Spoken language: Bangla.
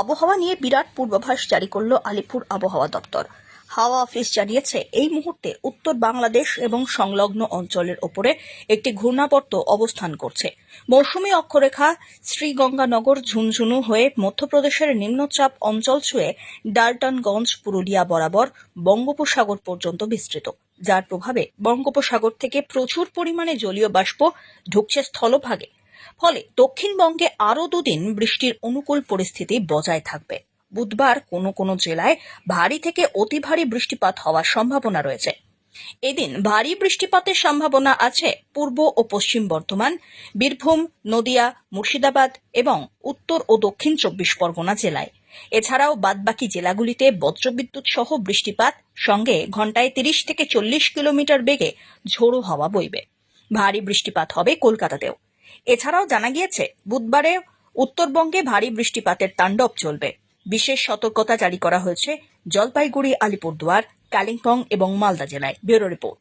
আবহাওয়া নিয়ে বিরাট পূর্বাভাস জারি করল আলিপুর আবহাওয়া দপ্তর। হাওয়া অফিস জানিয়েছে, এই মুহূর্তে উত্তর বাংলাদেশ এবং সংলগ্ন অঞ্চলের ওপরে একটি ঘূর্ণাবর্ত অবস্থান করছে। মৌসুমী অক্ষরেখা শ্রীগঙ্গানগর ঝুনঝুনু হয়ে মধ্যপ্রদেশের নিম্নচাপ অঞ্চল ছুঁয়ে ডালটনগঞ্জ, পুরুলিয়া বরাবর বঙ্গোপসাগর পর্যন্ত বিস্তৃত। যার প্রভাবে বঙ্গোপসাগর থেকে প্রচুর পরিমাণে জলীয় বাষ্প ঢুকছে স্থলভাগে। ফলে দক্ষিণবঙ্গে আরও দুদিন বৃষ্টির অনুকূল পরিস্থিতি বজায় থাকবে। বুধবার কোনো কোনো জেলায় ভারী থেকে অতি ভারী বৃষ্টিপাত হওয়ার সম্ভাবনা রয়েছে। এদিন ভারী বৃষ্টিপাতের সম্ভাবনা আছে পূর্ব ও পশ্চিম বর্ধমান, বীরভূম, নদিয়া, মুর্শিদাবাদ এবং উত্তর ও দক্ষিণ চব্বিশ পরগনা জেলায়। এছাড়াও বাদবাকি জেলাগুলিতে বজ্রবিদ্যুৎ সহ বৃষ্টিপাত সঙ্গে ঘন্টায় তিরিশ থেকে চল্লিশ কিলোমিটার বেগে ঝোড়ো হাওয়া বইবে। ভারী বৃষ্টিপাত হবে কলকাতাতেও। এছাড়াও জানা গিয়েছে, বুধবারে উত্তরবঙ্গে ভারী বৃষ্টিপাতের তাণ্ডব চলবে। বিশেষ সতর্কতা জারি করা হয়েছে জলপাইগুড়ি, আলিপুরদুয়ার, কালিম্পং এবং মালদা জেলায়। Bureau report.